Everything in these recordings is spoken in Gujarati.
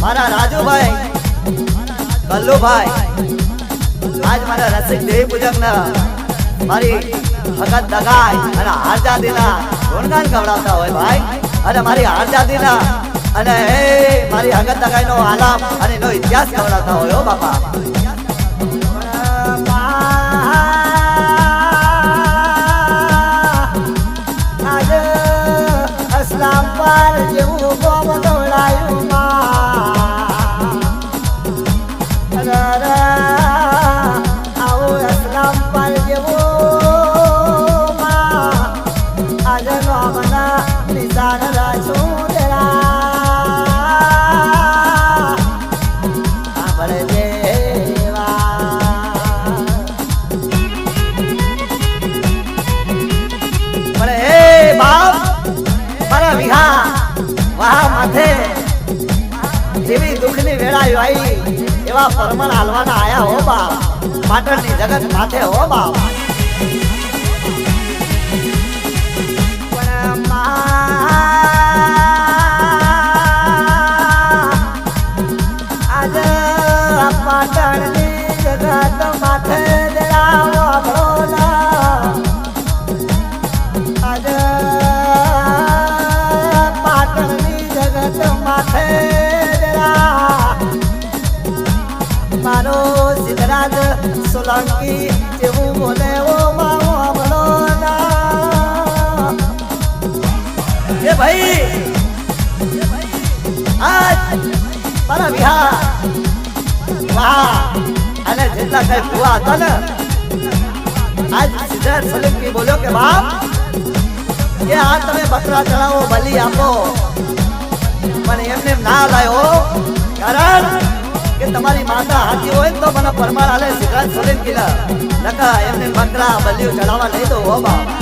મારા રાજુભાઈ કલ્લુભાઈ આજ મારા રસિક દેવ પૂજક ના મારી ભગત દગાઈ અને હારજાદીના ગુણગાન ગવડાવતા હોય ભાઈ. અને મારી હારજાદીના અને મારી હગત દગાઈનો આલામ અને એનો ઇતિહાસ ગવડાવતા હોય હો બાપા. જેવી દુઃખની વેળા આવી. એવા પરમણ હાલવાના આયા હો બાપ. પાટણની જગત માથે હો બાપ. ભાઈ. અને જેટલા કઈ ભૂવા હતા ને, આજ સિદ્ધાર્થ સોલંકી બોલ્યો કે, બાપ, કે આ તમે બકરા ચડાવો, બલી આપો. પણ એમને ના લાયો, કારણ કે તમારી માતા હાથી હોય તો મને પરમાર હાલે સિદ્ધાર્થ સોલંકી ના નકા એમને બકરા, બલીઓ ચડાવવા નહીં તો હો બાપ.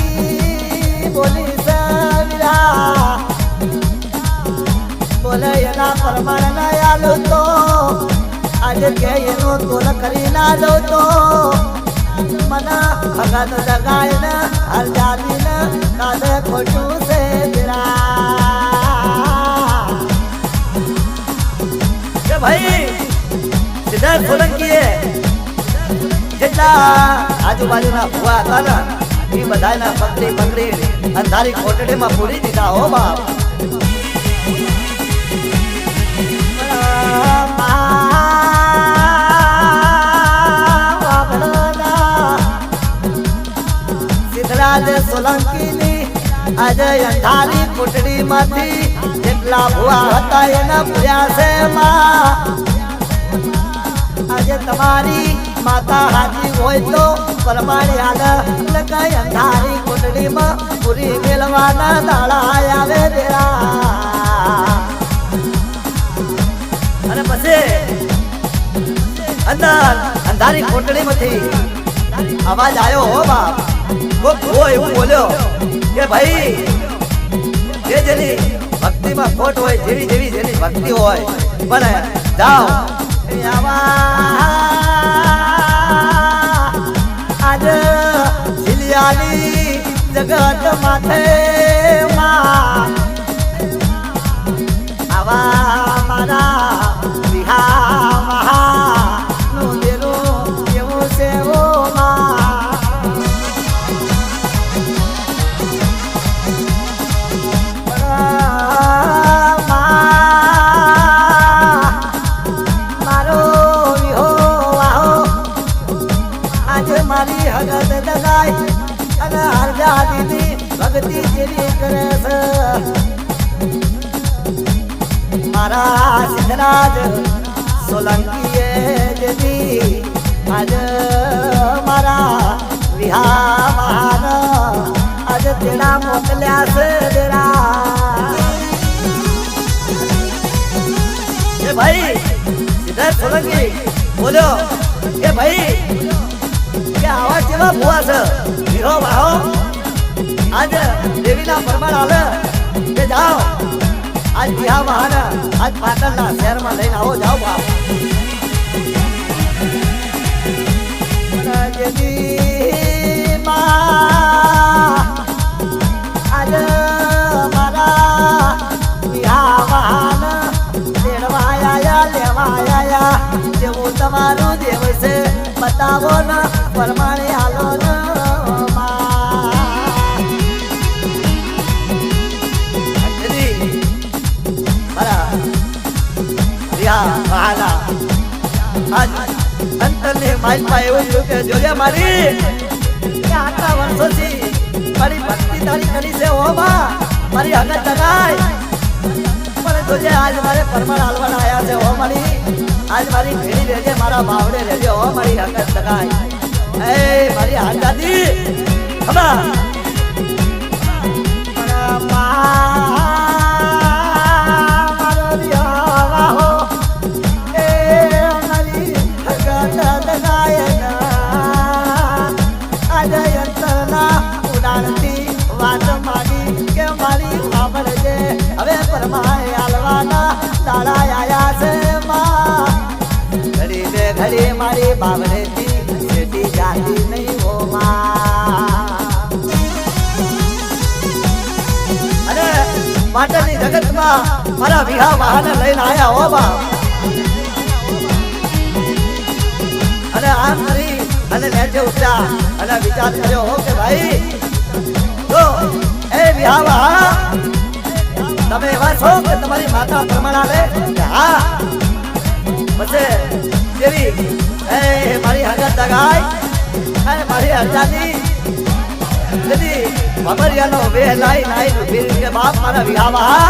સવિરા બોલે એના પ્રમાણે ના આલો તો, આજે કે એનો તોલ કરી ના દો તો. મને ભગત જગાય ને હર જાતી ને કાલે ખોટું છે જરા કે ભાઈ સિદ્ધાર્થ સોલંકીએ જેટલા આજુબાજુના ભુવા હતા ને, એ બધાના પકડી પકડી અંધારી કોટડીમાં પૂરી દીધા હો બાપ. સોલંકીની તમારી માતા હાજી હોય તો પરમાણી હાલ અંધારી કુટડીમાં પૂરી મેળવાના દાડા આવે અને પછી અંદર અંધારી કોટડીમાંથી અવાજ આવ્યો, હો બાપ ભૂવો એવું બોલ્યો કે ભાઈ, જે જેની ભક્તિમાં ખોટ હોય, જેવી જેવી જેની ભક્તિ હોય પણ જાઓ આવા જગત માથે આવા સોલંકી, બોલો. એ ભાઈ કે આવા કેવા ભૂવા છે? વિહો વાહો આજ દેવીના પરમાણ હાલે કે જાઓ. આજ બિહાર વાહન આજ પાટણના શહેરમાં લઈને આવો, જાઓ ભાવ રાજની માં આજ એવું થયું કે જોજે મારી. આટલા વર્ષોથી મારી ભક્તિ તારી કરી છે હોમાં મારી હગત જગાય પણ જોજે, આજ મારે પરમાણ હાલવાના આવ્યા છે હો મારી. આજ મારી ભેડી રહેજે, મારા બાવડે રહેજે, હો મારી હકત સગાઈ એ મારી આઝાદી! ખબર? મારા મારી બાવળેથી જાતી નહીં જગતમાં મારા વિહા લઈને આવ્યા હો અને આમ કરી અને નેચે ઉઠ્યા અને વિચાર કર્યો હો કે ભાઈ તો એ વિહા તમે એવા છો કે તમારી માતા પ્રમાણ આવે હા. પછી દેવી એ મારી હગત દગાય અને મારી હરજાદી તેથી બાબરિયાનો બે લાઈ લાઈ ઊભી રહી કે બાપ મારા વિહાવા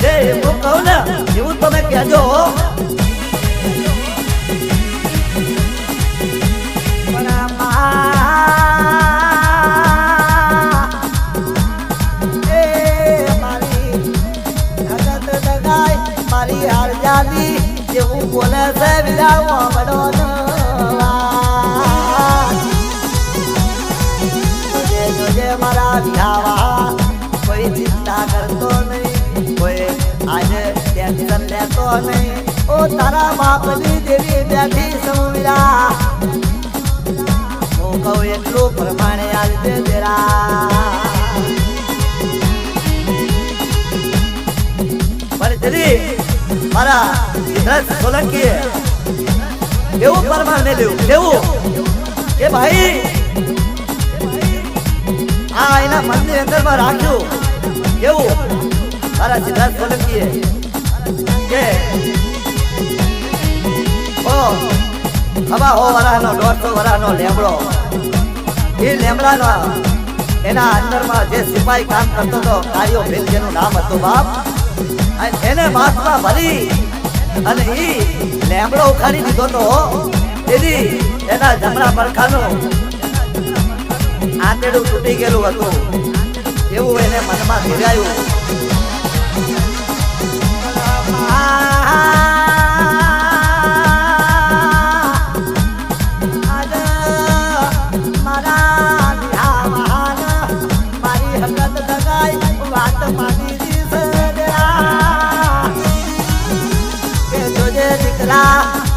જે હું કહું ને, એવું તમે કહેજો મારી હરજાદી જેવું બોલે છે મારા કોઈ ચિંતા કરતો નહીં કોઈ આજે ટેન્શન લેતો નહીં હું કહું એટલું પ્રમાણે આજે પણ મારા સિદ્ધાર્થ સોલંકી એવું પરમાર ને લેવું કેવું કે ભાઈ, આ એના મનની અંદરમાં રાખ્યું. કેવું મારા સિદ્ધાર્થ સોલંકી કે, ઓ હવા હો વરાનો દોઢસો વરાનો લેમડો. એ લેમડાનો એના અંદરમાં જે સિપાહી કામ કરતો હતો, કાર્યો ભીલ જેનું નામ હતું બાપ. અને એને માથમાં ભરી અને ઈ લેમડો ઉખાડી દીધો તો એની એના જમણા પડખાનો આંતેડું તૂટી ગયેલું હતું. એવું એને મનમાં ધીરાયું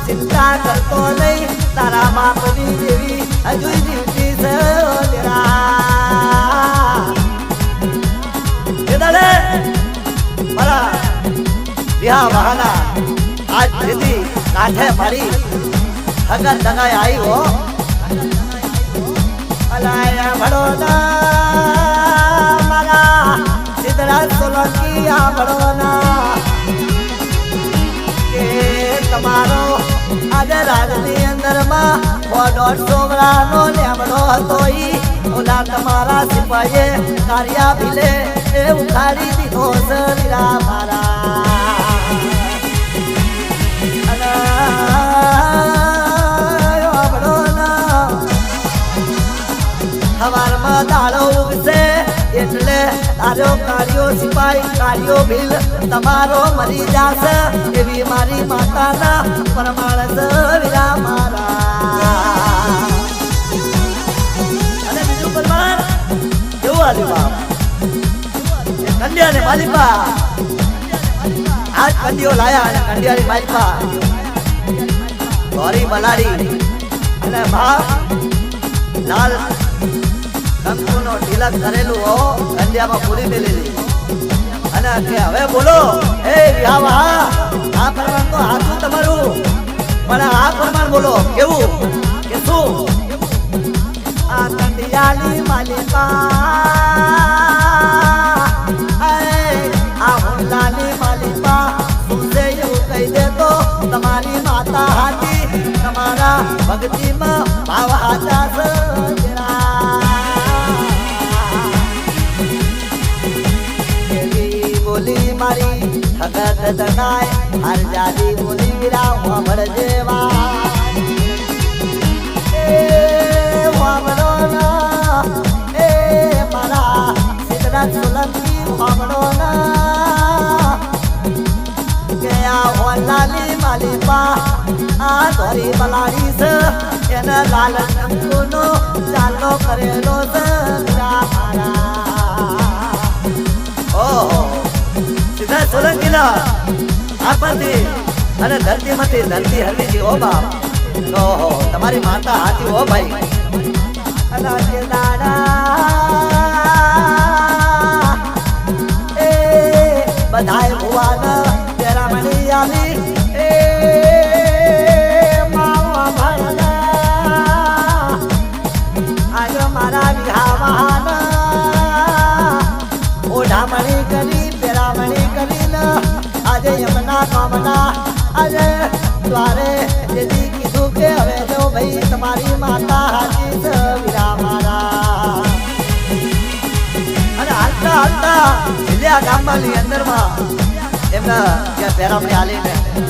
ચિંતા કરતો નહીં. તારા બાપની જેવી હજુ જીવતી બહાના આજ દીદી કાંઠે મારી હગત દગાઈ આવી હો. અલાયા ભડોના મારા સિદ્ધરાજ સોલંકી તમારો રાજની અંદરમાં સો સોમરાનો લેમડો હતો ઈ ઓલા તમારા સિપાહીએ કાર્યા ભીલે એ ઉખાડી દીધો છે મારા. હવારમાં દાળો ઉગશે એટલે તારો કાર્યો સિપાઈ કાર્યો ભીલ તમારો મરી જાશે એવી મારી માતાના પરમાણ છે મારા અને બીજું પરમાણ કેવું આવ્યું બાપ? ને માલિપા આજ કંડિયો લાયા અને કંડિયાની માલિપા ગોરી બલાડી અને બાપ, લાલ કંકુનો તિલક કરેલું હો કંડિયામાં પૂરી મેલેલી. અને હવે બોલો. એ વિહાવા આ પ્રમાણ તો હાથું તમારું? પણ આ પ્રમાણ બોલો, કેવું? કે શું? આ કંડિયાની માલિકા. તમારી માતા હાથી તમારા ભક્તિમાં ભાવ હાચા હગત હર જાદી બોલી વીરા વામળ જેવા. એ ના એ મારા સિદ્ધનાથ સોલંકી વામળો ના કે હોલાલી માલિપા આ ધોરી બલાડી છે એને લાલ કંકુનો ચાલો કરેલો છે મારા. ઓહો સીધા સોલંકીના. આપણાથી અને ધરતીમાંથી ધરતી હરવીજી ઓ બાપ. ઓહો તમારી માતા હાથી હો ભાઈ. દાડા બધાય મારા અને હાલતા હાલતા જિલ્લા ગામમાંની અંદરમાં એમના ત્યાં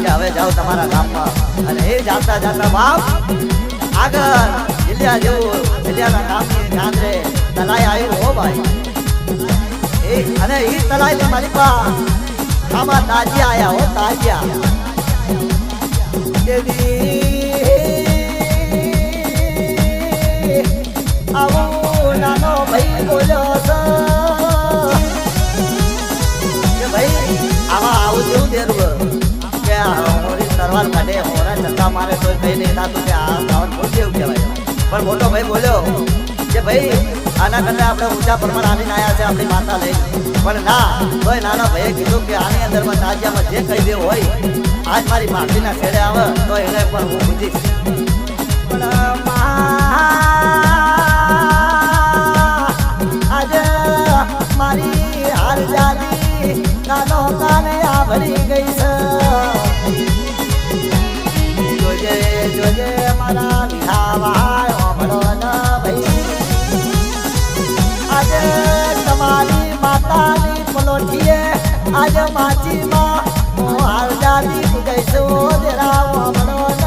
કે હવે જાઓ તમારા ગામમાં. અને એ જાતા જાતા બાપ આગળ જિલ્લા જેવું જિલ્લાના ગામની ચાંદરે તલાઈ આવ્યું હો ભાઈ. એ અને એ તલાઈ માલિકા આમાં તાજિયા આયા હો, તાજિયા. દેવી આવો ભાઈ બોલ્યો ભાઈ આવા જેવું દેરું કે તરવાર કાઢે હોરા ચક્કા મારે તો કઈ નહીં થતું કે આ કહેવાય પણ મોટો ભાઈ બોલ્યો કે ભાઈ આના કરતા આપણે ઊંચા પ્રમાણ આવીને આવ્યા છે આપણી માતા લઈ પણ ના તોય નાના ભાઈએ કીધું કે આની અંદરમાં તાજિયામાં જે કહી દેવું હોય આજ મારી માટીના છેડે આવે તો એને પણ હું પૂછીશ પણ કાનો કાને આવરી ગઈ છે. જોજે જોજે મારા વિહાવાય ઓભળો ન ભઈ. આજે તમારી માતાની પલોઠીએ આજે માચીમાં હું હાર જાદી પૂજઈશું જરા ઓભળો ન.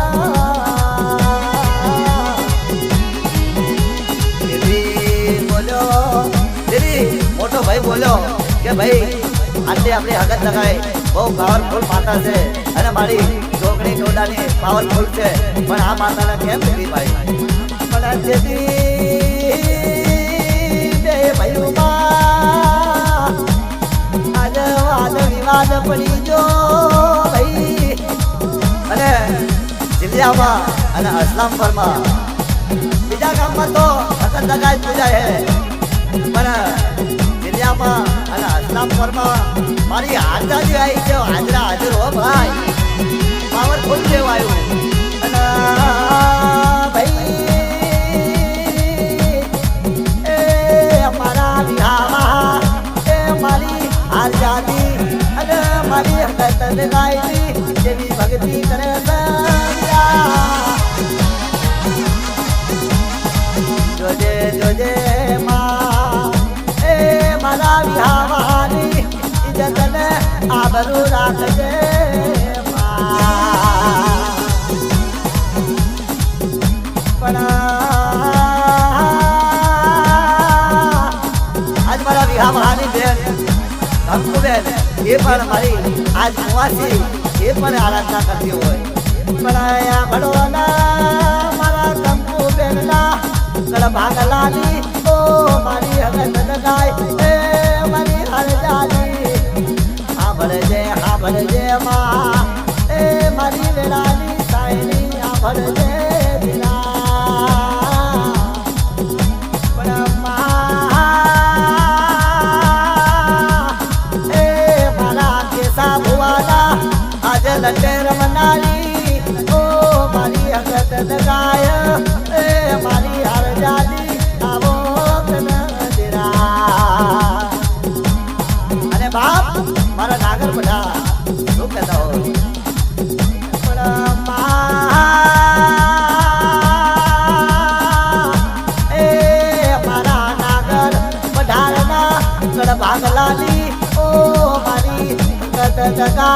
મોટો ભાઈ બોલો કે ભાઈ આજે આપણી હગત લગાવી બહુ પાવરફુલ માતા છે. અને મારી છોકરી જોડાની પાવરફુલ છે. પણ આ માતાને કેમ દીધી ભાઈ પણ બે આજે વાદ વિવાદ પડી ભાઈ. અને જિલ્લામાં અને અસલામપરમાં બીજા ગામમાં તો હસન દગાઈ પૂજા છે. પણ અમારા વિહામાં મારી આઝાદી અને મારી જેવી ભક્તિ કરે છે જોજે જોજે. ધંધાવારી ઇજત ને આબરૂ રાખજે પણ આજ મારા વિહા બેન એ પણ મારી આજ કુવાસી એ પણ આરાધના કરતી હોય પણ આ મારા કંકુ બેનના કળ ભાગલાની ઓ મારી હવે લટેર મનાલી. ઓ મારી હગત લગા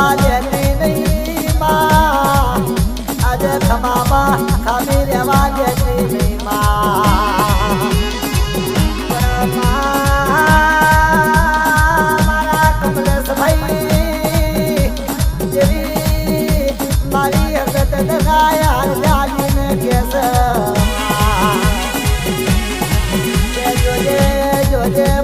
થમા દેતી નહીં માં આજે થમામાં ખામી રહેવા દેતી નહીં માં મારા કમલેશ ભાઈ જેવી મારી હકત દગાયા જાગીને કેસ જોજે જોજે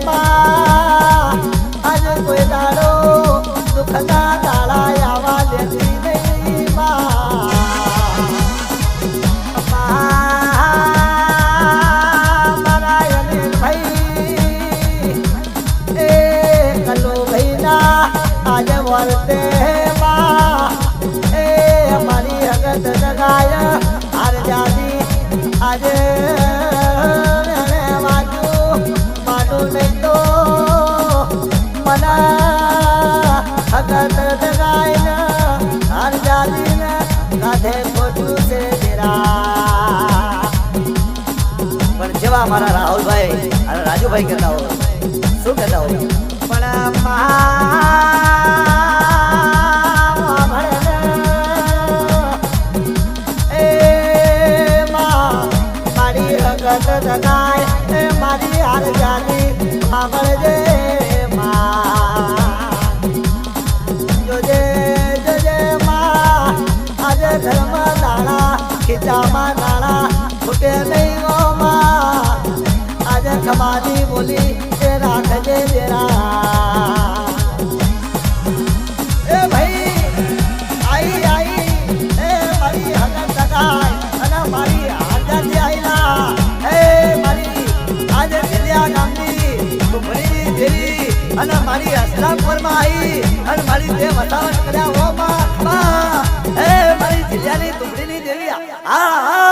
પણ જેવા મારા રાહુલભાઈ અને રાજુભાઈ કરતા હો શું કરતા હો પણ મારી હકત નાય મારી હાર જાની, સાંભળજે. ખીચામાં નાણા છૂટે નહીં ઓ માં આજે ખમાની બોલી, એ રાખજે જરા એ ભાઈ, આઈ આઈ, એ મારી હગન ટકાય અને મારી હાજાથી આઈલા એ મારી, આજે દિલિયા ગામની કુંભળીની દેવી અને મારી અસલામપુરમાં આવી અને મારી બે વતાવટ કર્યા ઓ માં માં એ મારી દિલિયાની કુંભળીની દેવી આ આ